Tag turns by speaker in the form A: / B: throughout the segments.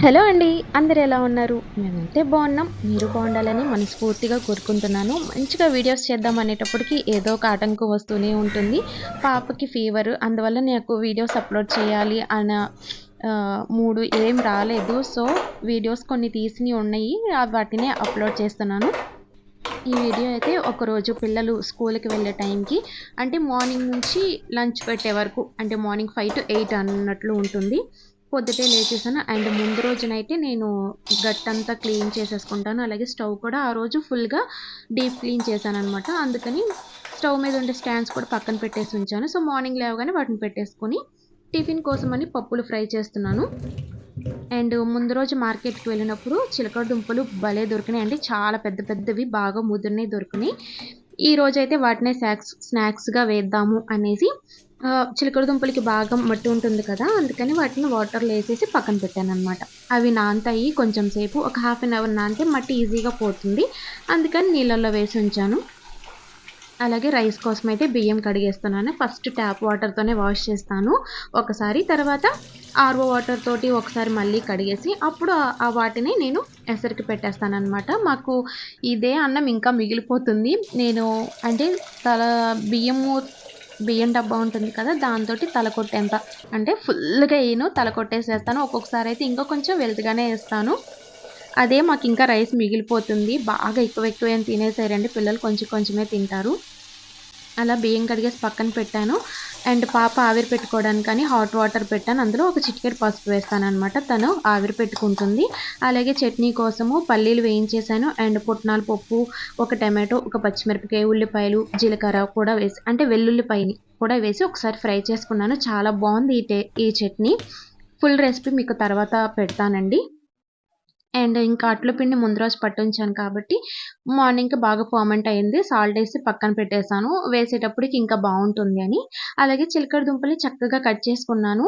A: Hello అండి అందరు ఎలా ఉన్నారు? మేమైతే బాగున్నాం మీరు బాగుండాలని మనస్ఫూర్తిగా కోరుకుంటున్నాను. మంచిగా వీడియోస్ చేద్దాం అనేటప్పటికి ఏదో ఒక ఆటంకం వస్తూనే ఉంటుంది. పాపకి ఫీవర్ అందువల్ల నాకు వీడియోస్ అప్లోడ్ చేయాలి అన్న మూడు ఏం రాలేదు. సో వీడియోస్ కొన్ని తీసినవి ఉన్నాయి వాటినే అప్లోడ్ చేస్తున్నాను. ఈ వీడియో అయితే ఒకరోజు పిల్లలు స్కూల్కి వెళ్ళే టైంకి అంటే మార్నింగ్ నుంచి లంచ్ పెట్టే వరకు అంటే మార్నింగ్ ఫైవ్ టు ఎయిట్ అన్నట్లు ఉంటుంది. పొద్దుటే లేచేసాను. అండ్ ముందు రోజునైతే నేను గట్టంతా క్లీన్ చేసేసుకుంటాను. అలాగే స్టవ్ కూడా ఆ రోజు ఫుల్గా డీప్ క్లీన్ చేశాను అనమాట అందుకని స్టవ్ మీద ఉండే స్టాండ్స్ కూడా పక్కన పెట్టేసి ఉంచాను. సో మార్నింగ్ లేవగానే వాటిని పెట్టేసుకొని టిఫిన్ కోసమని పప్పులు ఫ్రై చేస్తున్నాను. అండ్ ముందు రోజు మార్కెట్కి వెళ్ళినప్పుడు చిలకడ దుంపలు భలే దొరికినాయి అండి చాలా పెద్ద పెద్దవి బాగా ముదిరినవి దొరికినాయి. ఈ రోజైతే వాటినే స్నాక్స్ స్నాక్స్గా వేద్దాము అనేసి చిలకడ దుంపలకి బాగా మట్టి ఉంటుంది కదా అందుకని వాటిని వాటర్లో వేసేసి పక్కన పెట్టాను అనమాట అవి నానతాయి కొంచెం సేపు ఒక హాఫ్ అన్ అవర్ నానితే మట్టి ఈజీగా పోతుంది. అందుకని నీళ్ళల్లో వేసి ఉంచాను. అలాగే రైస్ కోసం అయితే బియ్యం కడిగేస్తున్నాను. ఫస్ట్ ట్యాప్ వాటర్తోనే వాష్ చేస్తాను. ఒకసారి తర్వాత ఆర్ఓ వాటర్ తోటి ఒకసారి మళ్ళీ కడిగేసి అప్పుడు ఆ- ఆ వాటిని నేను ఎసరికి పెట్టేస్తాను అనమాట మాకు ఇదే అన్నం ఇంకా మిగిలిపోతుంది. నేను అంటే తల బియ్యము బియ్యం డబ్బా ఉంటుంది కదా దాంతో తల కొట్టేంత. అంటే ఫుల్గా వేయను తల కొట్టేసేస్తాను. ఒక్కొక్కసారి అయితే ఇంకా కొంచెం వెల్త్గానే వేస్తాను. అదే మాకు ఇంకా రైస్ మిగిలిపోతుంది. బాగా ఎక్కువ ఎక్కువ ఏం తినేసారండి. పిల్లలు కొంచెం కొంచెమే తింటారు. అలా బియ్యం కడిగేసి పక్కన పెట్టాను. అండ్ పాప ఆవిరి పెట్టుకోవడానికని హాట్ వాటర్ పెట్టాను. అందులో ఒక చిటికెట్ పసుపు వేస్తాను అనమాట తను ఆవిరి పెట్టుకుంటుంది. అలాగే చట్నీ కోసము పల్లీలు వేయించేసాను. అండ్ పుట్నాల పప్పు ఒక టమాటో ఒక పచ్చిమిరపకాయ ఉల్లిపాయలు జీలకర్ర కూడా వేసి అంటే వెల్లుల్లిపాయని కూడా వేసి ఒకసారి ఫ్రై చేసుకున్నాను. చాలా బాగుంది ఈ టే ఈ చట్నీ. ఫుల్ రెసిపీ మీకు తర్వాత పెడతానండి. అండ్ ఇంకా అట్ల పిండి ముందు రోజు పట్టుంచాను కాబట్టి మార్నింగ్ బాగా ఫర్మెంట్ అయింది. సాల్ట్ వేసి పక్కన పెట్టేశాను. వేసేటప్పటికి ఇంకా బాగుంటుంది అని. అలాగే చిలకడ దుంపలు చక్కగా కట్ చేసుకున్నాను.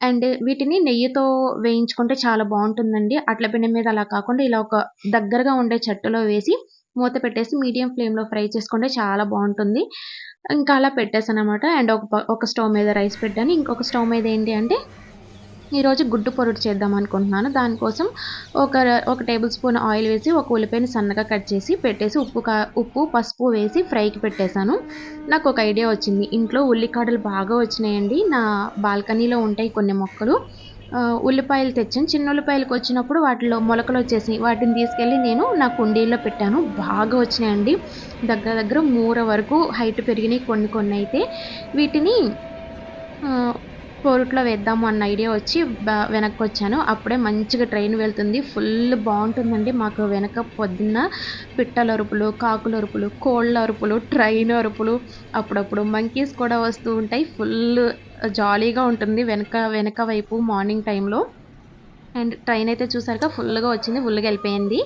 A: అండ్ వీటిని నెయ్యితో వేయించుకుంటే చాలా బాగుంటుందండి. అట్ల పిండి మీద అలా కాకుండా ఇలా ఒక దగ్గరగా ఉండే చట్టులో వేసి మూత పెట్టేసి మీడియం ఫ్లేమ్లో ఫ్రై చేసుకుంటే చాలా బాగుంటుంది. ఇంకా అలా పెట్టేసాను అనమాట అండ్ ఒక ఒక స్టవ్ మీద రైస్ పెట్టాను. ఇంకొక స్టవ్ మీద ఏంటి అంటే ఈరోజు గుడ్డు పొరుటు చేద్దాం అనుకుంటున్నాను. దానికోసం ఒక ఒక టేబుల్ స్పూన్ ఆయిల్ వేసి ఒక ఉల్లిపాయని సన్నగా కట్ చేసి పెట్టేసి ఉప్పు కా ఉప్పు పసుపు వేసి ఫ్రైకి పెట్టేశాను. నాకు ఒక ఐడియా వచ్చింది. ఇంట్లో ఉల్లికాడలు బాగా వచ్చినాయండి. నా బాల్కనీలో ఉంటాయి కొన్ని మొక్కలు. ఉల్లిపాయలు తెచ్చాను. చిన్న ఉల్లిపాయలకు వచ్చినప్పుడు వాటిలో మొలకలు వచ్చేసి వాటిని తీసుకెళ్ళి నేను నా కుండీల్లో పెట్టాను. బాగా వచ్చినాయండి. దగ్గర దగ్గర మూర వరకు హైట్ పెరిగినాయి కొన్ని కొన్ని అయితే. వీటిని పోరుట్లో వేద్దాము అన్న ఐడియా వచ్చి వెనక్కి వచ్చాను అప్పుడే మంచిగా ట్రైన్ వెళ్తుంది. ఫుల్ బాగుంటుందండి. మాకు వెనక పొద్దున్న పిట్టల అరుపులు కాకుల అరుపులు కోళ్ళ అరుపులు ట్రైన్ అరుపులు అప్పుడప్పుడు మంకీస్ కూడా వస్తూ ఉంటాయి. ఫుల్ జాలీగా ఉంటుంది వెనక వెనక వైపు మార్నింగ్ టైంలో. అండ్ ట్రైన్ అయితే చూసారుగా ఫుల్గా వచ్చింది ఫుల్గా వెళ్ళిపోయింది.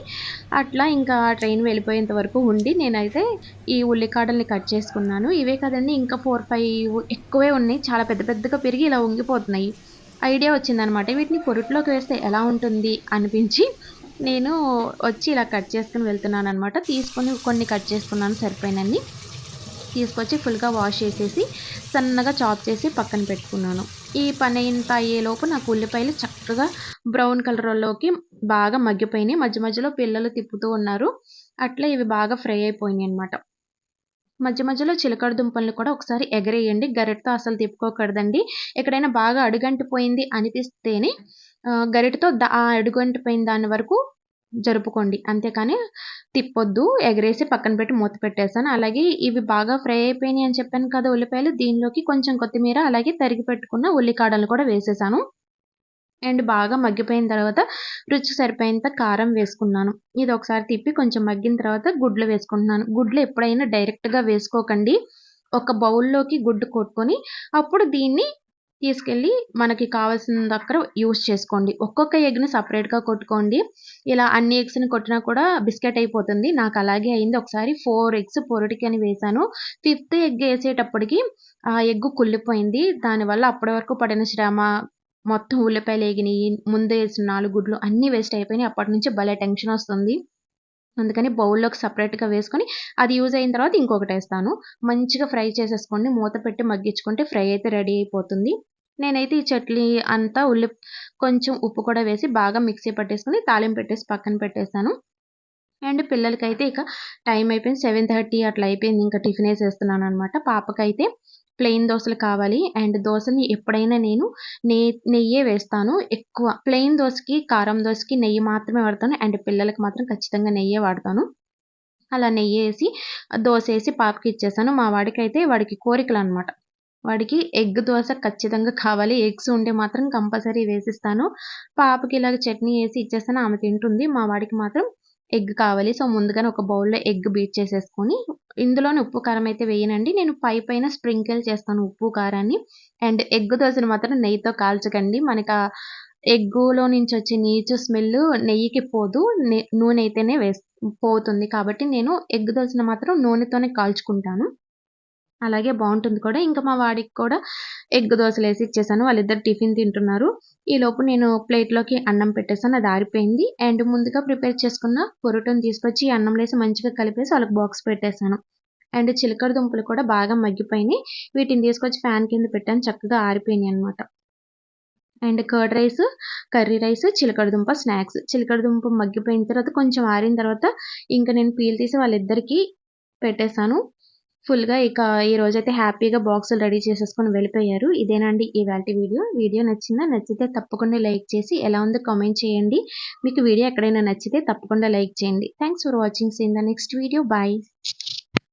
A: అట్లా ఇంకా ట్రైన్ వెళ్ళిపోయేంత వరకు ఉండి నేనైతే ఈ ఉల్లికాడల్ని కట్ చేసుకున్నాను. ఇవే కదండి ఇంకా ఫోర్ ఫైవ్ ఎక్కువే ఉన్నాయి. చాలా పెద్ద పెద్దగా పెరిగి ఇలా ఉంగిపోతున్నాయి. ఐడియా వచ్చిందనమాట. వీటిని పొరుట్లోకి వేస్తే ఎలా ఉంటుంది అనిపించి నేను వచ్చి ఇలా కట్ చేసుకుని వెళ్తున్నాను అనమాట తీసుకొని కొన్ని కట్ చేసుకున్నాను సరిపోయినన్ని. తీసుకొచ్చి ఫుల్గా వాష్ చేసేసి సన్నగా చాప్ చేసి పక్కన పెట్టుకున్నాను. ఈ పని ఇంత అయ్యేలోపు నాకు ఉల్లిపాయలు చక్కగా బ్రౌన్ కలర్లోకి బాగా మగ్గిపోయినాయి. మధ్య మధ్యలో పిల్లలు తిప్పుతూ ఉన్నారు. అట్లా ఇవి బాగా ఫ్రై అయిపోయినాయి అనమాట మధ్య మధ్యలో చిలకడ దుంపల్ని కూడా ఒకసారి ఎగరేయండి. గరిటతో అసలు తిప్పుకోకూడదండి. ఎక్కడైనా బాగా అడుగంటిపోయింది అనిపిస్తేనే గరిటతో దా- ఆ అడుగంటిపోయిన దాని వరకు జరుపుకోండి. అంతేకాని తిప్పొద్దు ఎగరేసి పక్కన పెట్టి మూత పెట్టేసాను అలాగే ఇవి బాగా ఫ్రై అయిపోయినాయి అని చెప్పాను కదా ఉల్లిపాయలు దీనిలోకి కొంచెం కొత్తిమీర అలాగే తరిగి పెట్టుకున్న ఉల్లికాడలు కూడా వేసేసాను. అండ్ బాగా మగ్గిపోయిన తర్వాత రుచికి సరిపోయేంత కారం వేసుకున్నాను. ఇది ఒకసారి తిప్పి కొంచెం మగ్గిన తర్వాత గుడ్లు వేసుకుంటున్నాను. గుడ్లు ఎప్పుడైనా డైరెక్ట్గా వేసుకోకండి. ఒక బౌల్లోకి గుడ్డు కొట్టుకొని అప్పుడు దీన్ని తీసుకెళ్ళి మనకి కావాల్సిన దగ్గర యూస్ చేసుకోండి. ఒక్కొక్క ఎగ్ని సపరేట్గా కొట్టుకోండి. ఇలా అన్ని ఎగ్స్ని కొట్టినా కూడా బిస్కెట్ అయిపోతుంది. నాకు అలాగే అయింది. ఒకసారి ఫోర్ ఎగ్స్ పొరటికి అని వేసాను ఫిఫ్త్ ఎగ్ వేసేటప్పటికి ఆ ఎగ్ కుళ్ళిపోయింది. దానివల్ల అప్పటి వరకు పడిన శ్రమ మొత్తం ఉల్లిపాయలు ఎగినాయి ముందే వేసిన నాలుగు గుడ్లు అన్నీ వేస్ట్ అయిపోయినాయి. అప్పటి నుంచి భలే టెన్షన్ వస్తుంది. అందుకని బౌల్లోకి సపరేట్గా వేసుకొని అది యూజ్ అయిన తర్వాత ఇంకొకటి వేస్తాను. మంచిగా ఫ్రై చేసేసుకోండి. మూత పెట్టి మగ్గించుకుంటే ఫ్రై అయితే రెడీ అయిపోతుంది. నేనైతే ఈ చట్నీ అంతా ఉల్లి కొంచెం ఉప్పు కూడా వేసి బాగా మిక్సీ పట్టేసుకొని తాలింపు పెట్టేసి పక్కన పెట్టేసాను అండ్ పిల్లలకైతే ఇక టైం అయిపోయింది సెవెన్ థర్టీ అట్లా అయిపోయింది. ఇంకా టిఫిన్ వేసేస్తున్నాను అనమాట పాపకైతే ప్లెయిన్ దోశలు కావాలి. అండ్ దోశని ఎప్పుడైనా నేను నెయ్యి నెయ్యే వేస్తాను. ఎక్కువ ప్లెయిన్ దోశకి కారం దోశకి నెయ్యి మాత్రమే వాడతాను. అండ్ పిల్లలకి మాత్రం ఖచ్చితంగా నెయ్యే వాడతాను. అలా నెయ్యి వేసి దోశ వేసి పాపకి ఇచ్చేసాను. మా వాడికి అయితే వాడికి కోరికలు అనమాట వాడికి ఎగ్ దోశ ఖచ్చితంగా కావాలి. ఎగ్స్ ఉంటే మాత్రం కంపల్సరీ వేసిస్తాను. పాపకి ఇలాగ చట్నీ వేసి ఇచ్చేస్తాను. ఆమె తింటుంది. మా వాడికి మాత్రం ఎగ్ కావాలి. సో ముందుగానే ఒక బౌల్లో ఎగ్ బీట్ చేసేసుకొని ఇందులోనే ఉప్పు కారం అయితే వేయనండి. నేను పై పైన స్ప్రింకిల్ చేస్తాను ఉప్పు కారాన్ని. అండ్ ఎగ్ దోశను మాత్రం నెయ్యితో కాల్చకండి. మనకి ఎగ్గులో నుంచి వచ్చే నీచు స్మెల్ నెయ్యికి పోదు. నూనె అయితేనే వేస్ పోతుంది. కాబట్టి నేను ఎగ్ దోశను మాత్రం నూనెతోనే కాల్చుకుంటాను. అలాగే బాగుంటుంది కూడా. ఇంకా మా వాడికి కూడా ఎగ్ దోశలు వేసి ఇచ్చేసాను. వాళ్ళిద్దరు టిఫిన్ తింటున్నారు. ఈ లోపు నేను ప్లేట్లోకి అన్నం పెట్టేసాను. అది ఆరిపోయింది. అండ్ ముందుగా ప్రిపేర్ చేసుకున్న పొరుటను తీసుకొచ్చి అన్నం వేసి మంచిగా కలిపేసి వాళ్ళకి బాక్స్ పెట్టేశాను అండ్ చిలకడ దుంపలు కూడా బాగా మగ్గిపోయినాయి. వీటిని తీసుకొచ్చి ఫ్యాన్ కింద పెట్టాను. చక్కగా ఆరిపోయినాయి అనమాట and curd rice curry rice చిలకడ దుంప స్నాక్స్. చిలకడ దుంప మగ్గిపోయిన తర్వాత కొంచెం ఆరిన తర్వాత ఇంకా నేను పీల్ తీసి వాళ్ళిద్దరికి పెట్టేశాను ఫుల్గా ఇక ఈ రోజైతే హ్యాపీగా బాక్సులు రెడీ చేసేసుకొని వెళ్ళిపోయారు. ఇదేనండి ఇవాళ వీడియో. వీడియో నచ్చిందా? నచ్చితే తప్పకుండా లైక్ చేసి ఎలా ఉందో కామెంట్ చేయండి. మీకు వీడియో ఎక్కడైనా నచ్చితే తప్పకుండా లైక్ చేయండి. Thanks for watching. See in the next video. Bye.